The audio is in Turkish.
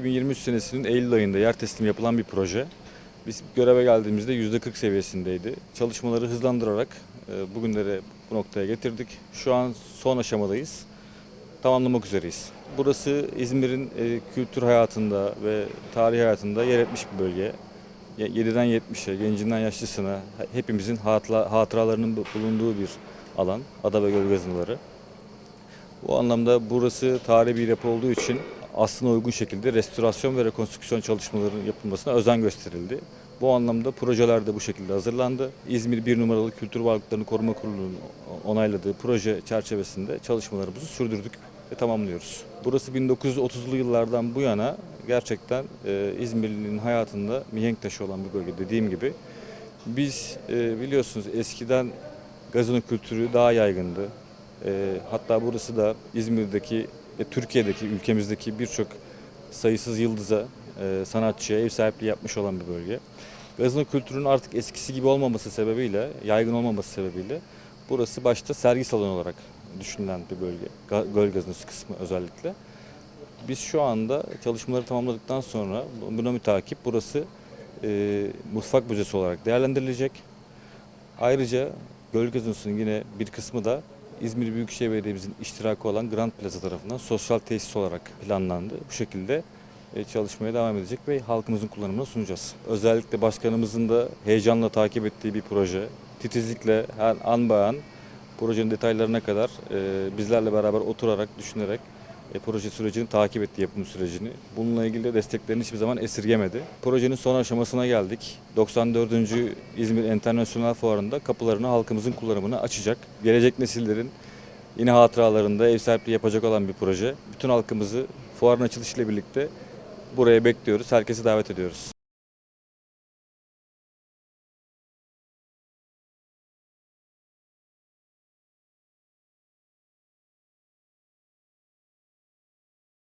2023 senesinin Eylül ayında yer teslimi yapılan bir proje. Biz göreve geldiğimizde %40 seviyesindeydi. Çalışmaları hızlandırarak e, bugünlere bu noktaya getirdik. Şu an son aşamadayız. Tamamlamak üzereyiz. Burası İzmir'in e, kültür hayatında ve tarih hayatında yer etmiş bir bölge. Ye- 7'den 70'e, gencinden yaşlısına he- hepimizin hatıra, hatıralarının bu- bulunduğu bir alan. Ada ve Göl Gazinoları. Bu anlamda burası tarihi bir yapı olduğu için aslına uygun şekilde restorasyon ve rekonstrüksiyon çalışmalarının yapılmasına özen gösterildi. Bu anlamda projeler de bu şekilde hazırlandı. İzmir bir numaralı Kültür Varlıklarını Koruma Kurulu'nun onayladığı proje çerçevesinde çalışmalarımızı sürdürdük ve tamamlıyoruz. Burası 1930'lu yıllardan bu yana gerçekten e, İzmirli'nin hayatında mihenk taşı olan bir bölge dediğim gibi. Biz e, biliyorsunuz eskiden gazino kültürü daha yaygındı. E, hatta burası da İzmir'deki ve Türkiye'deki, ülkemizdeki birçok sayısız yıldıza, e, sanatçıya ev sahipliği yapmış olan bir bölge. Gazino kültürünün artık eskisi gibi olmaması sebebiyle, yaygın olmaması sebebiyle burası başta sergi salonu olarak düşünülen bir bölge. Göl gazinosu kısmı özellikle. Biz şu anda çalışmaları tamamladıktan sonra buna mütakip burası e, mutfak müzesi olarak değerlendirilecek. Ayrıca Göl Gazinosu'nun yine bir kısmı da İzmir Büyükşehir Belediye'mizin iştirakı olan Grand Plaza tarafından sosyal tesis olarak planlandı. Bu şekilde e, çalışmaya devam edecek ve halkımızın kullanımına sunacağız. Özellikle başkanımızın da heyecanla takip ettiği bir proje. Titizlikle her an be projenin detaylarına kadar e, bizlerle beraber oturarak, düşünerek e, proje sürecini takip etti, yapım sürecini. Bununla ilgili de desteklerini hiçbir zaman esirgemedi. Projenin son aşamasına geldik. 94. İzmir Enternasyonel Fuarı'nda kapılarını halkımızın kullanımına açacak. Gelecek nesillerin yine hatıralarında ev sahipliği yapacak olan bir proje. Bütün halkımızı fuarın açılışıyla birlikte buraya bekliyoruz. Herkesi davet ediyoruz.